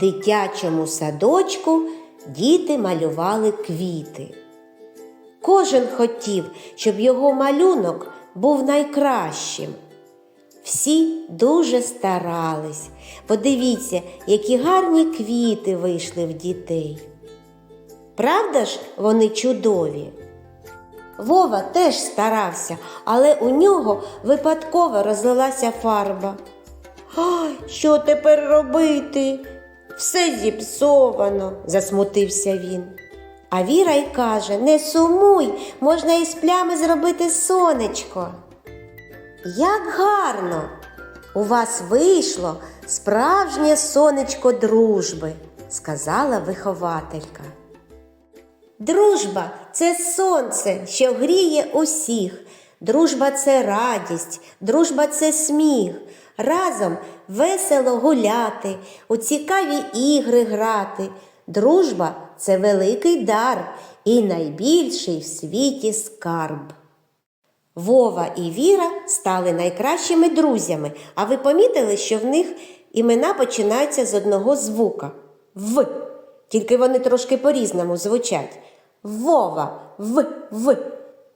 Дитячому садочку діти малювали квіти. Кожен хотів, щоб його малюнок був найкращим. Всі дуже старались. Подивіться, які гарні квіти вийшли в дітей. Правда ж, вони чудові? Вова теж старався, але у нього випадково розлилася фарба. Ой, що тепер робити? Все зіпсовано, засмутився він. А Віра й каже: не сумуй, можна із плями зробити сонечко. Як гарно! У вас вийшло справжнє сонечко дружби, сказала вихователька. Дружба це сонце, що гріє усіх. Дружба це радість, дружба це сміх. Разом весело гуляти, у цікаві ігри грати. Дружба це великий дар і найбільший в світі скарб. Вова і Віра стали найкращими друзями, а ви помітили, що в них імена починаються з одного звука В. Тільки вони трошки по-різному звучать. Вова, В, В.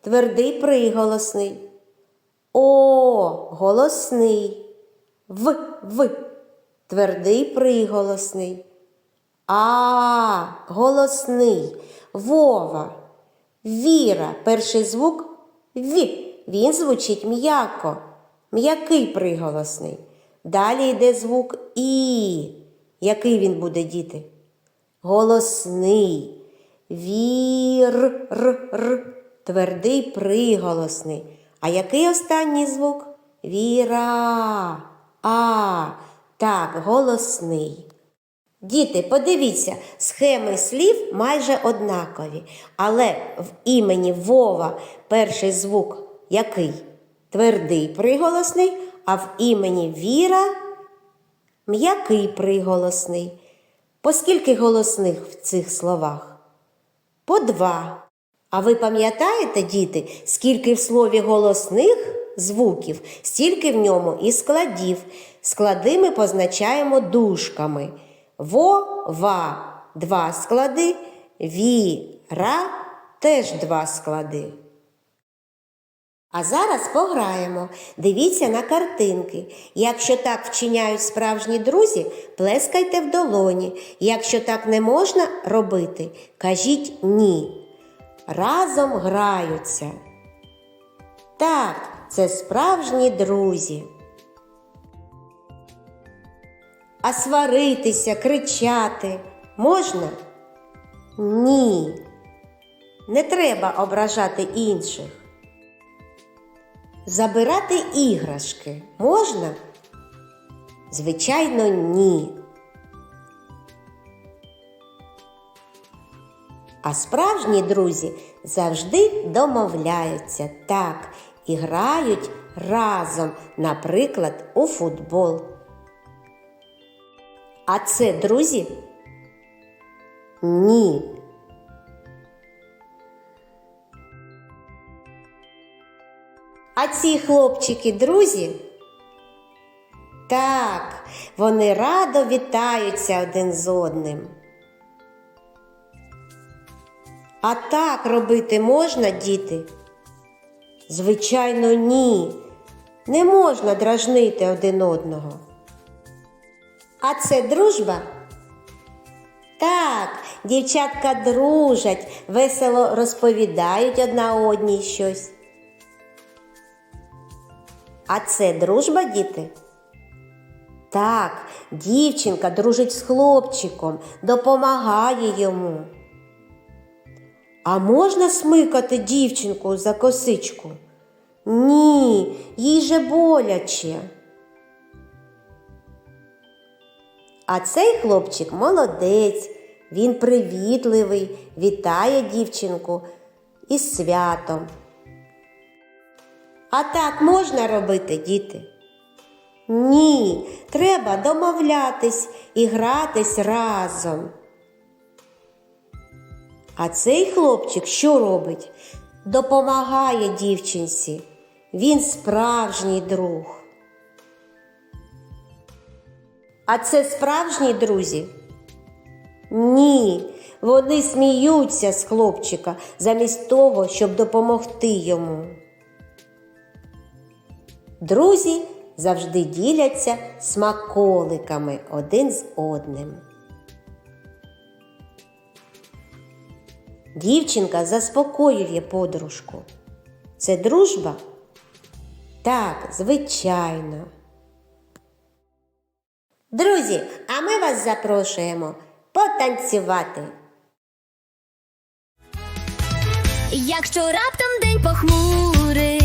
Твердий приголосний. О, голосний. В, В. Твердий приголосний. А, голосний. Вова. Віра. Перший звук В. Він звучить м'яко. М'який приголосний. Далі йде звук І. Який він буде діти? Голосний. Вір, р, р, твердий приголосний. А який останній звук? Віра. А. Так, голосний. Діти, подивіться, схеми слів майже однакові, але в імені Вова перший звук який? Твердий приголосний, а в імені Віра м'який приголосний. По скільки голосних в цих словах? По два. А ви пам'ятаєте, діти, скільки в слові голосних звуків, стільки в ньому і складів. Склади ми позначаємо дужками. Во-ва два склади, ві-ра теж два склади. А зараз пограємо. Дивіться на картинки. Якщо так вчиняють справжні друзі, плескайте в долоні. Якщо так не можна робити, кажіть ні. Разом граються. Так, це справжні друзі. А сваритися, кричати можна? Ні. Не треба ображати інших. Забирати іграшки можна? Звичайно, ні. А справжні друзі завжди домовляються так і грають разом, наприклад, у футбол. А це друзі? Ні. А ці хлопчики друзі? Так, вони радо вітаються один з одним. А так робити можна, діти? Звичайно, ні. Не можна дражнити один одного. А це дружба? Так, дівчатка дружать, весело розповідають одна одній щось. А це дружба, діти? Так, дівчинка дружить з хлопчиком, допомагає йому. А можна смикати дівчинку за косичку? Ні, їй же боляче. А цей хлопчик молодець, він привітливий, вітає дівчинку із святом. А так можна робити, діти? Ні, треба домовлятись і гратись разом. А цей хлопчик що робить? Допомагає дівчинці. Він справжній друг. А це справжні друзі? Ні, вони сміються з хлопчика замість того, щоб допомогти йому. Друзі завжди діляться смаколиками один з одним. Дівчинка заспокоює подружку. Це дружба? Так, звичайно. Друзі, а ми вас запрошуємо потанцювати. Якщо раптом день похмурий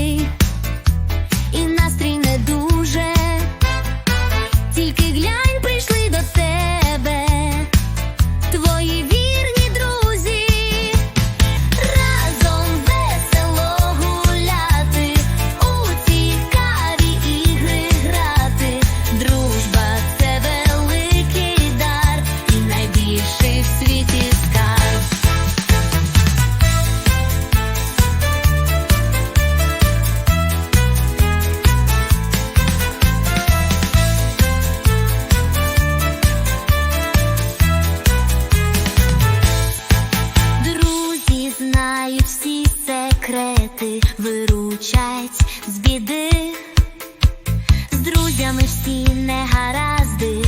біди, з друзями всі негаразди,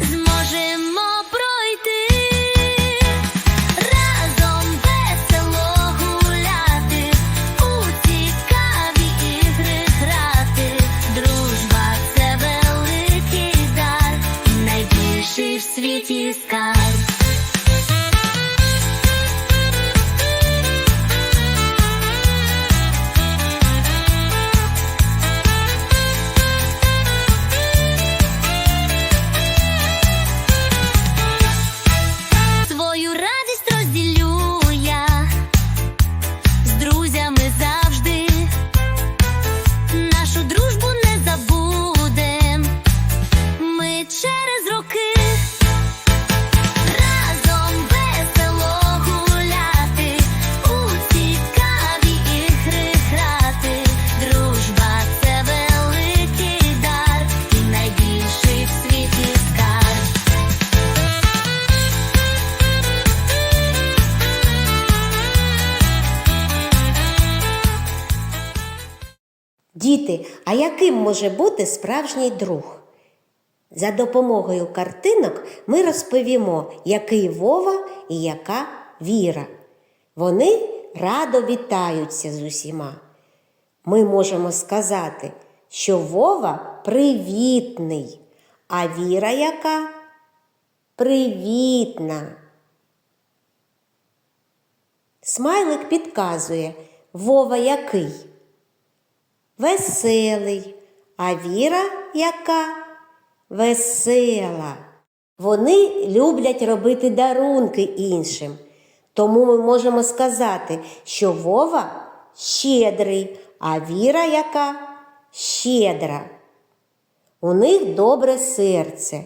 зможемо пройти, разом весело гуляти, у цікаві ігри. Дружба це великий дар, найбільший в світі скарб. Діти, а яким може бути справжній друг? За допомогою картинок ми розповімо, який Вова і яка Віра. Вони радо вітаються з усіма. Ми можемо сказати, що Вова привітний, а Віра яка привітна. Смайлик підказує, Вова який? Веселий, а Віра яка? Весела. Вони люблять робити дарунки іншим. Тому ми можемо сказати, що Вова щедрий, а Віра яка щедра. У них добре серце.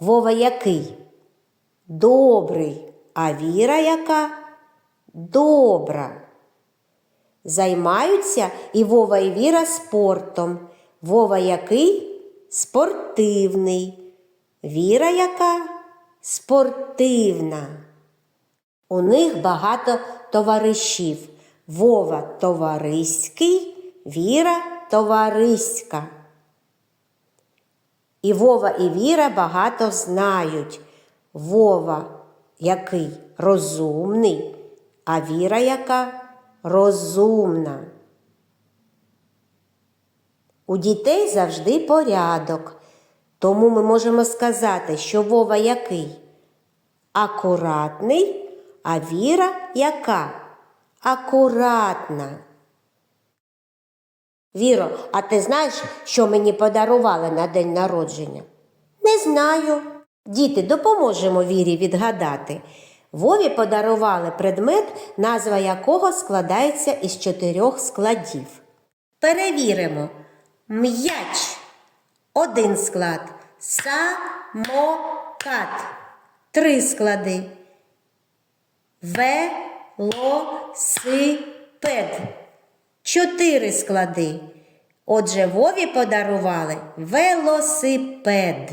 Вова який? Добрий, а Віра яка? Добра. Займаються і Вова і Віра спортом. Вова який? Спортивний. Віра яка? Спортивна. У них багато товаришів. Вова товариський, Віра товариська. І Вова і Віра багато знають. Вова який розумний, а Віра яка розумна. У дітей завжди порядок, тому ми можемо сказати, що Вова який? Акуратний, а Віра яка? Акуратна. Віро, а ти знаєш, що мені подарували на день народження? Не знаю. Діти, допоможемо Вірі відгадати. Вові подарували предмет, назва якого складається із чотирьох складів. Перевіримо. М'яч. Один склад. Самокат. Три склади. Велосипед. Чотири склади. Отже, Вові подарували велосипед.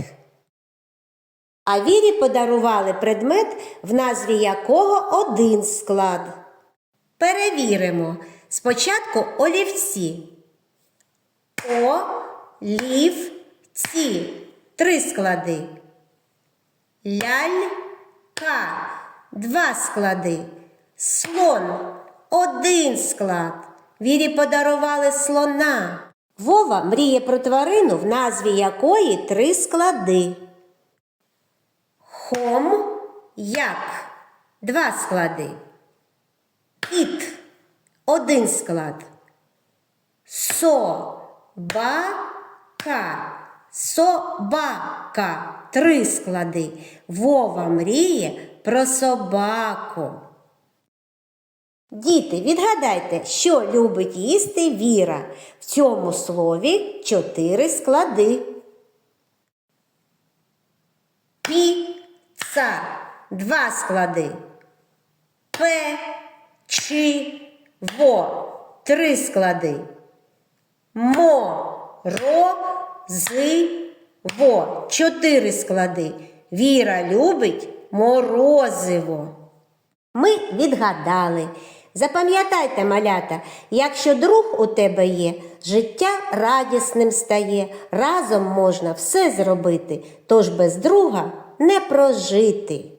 А вірі подарували предмет, в назві якого один склад. Перевіримо. Спочатку олівці. О-лів-ці. Три склади. Лялька. Два склади. Слон. Один склад. Вірі подарували слона. Вова мріє про тварину, в назві якої три склади. Хом як. Два склади. Кіт. Один склад. Собака. Собака. Три склади. Вова мріє про собаку. Діти, відгадайте, що любить їсти Віра. В цьому слові чотири склади. Піца. Два склади. Печиво. Три склади. Морозиво. Чотири склади. Віра любить морозиво. Ми відгадали. Запам'ятайте, малята, якщо друг у тебе є, життя радісним стає, разом можна все зробити, тож без друга не прожити.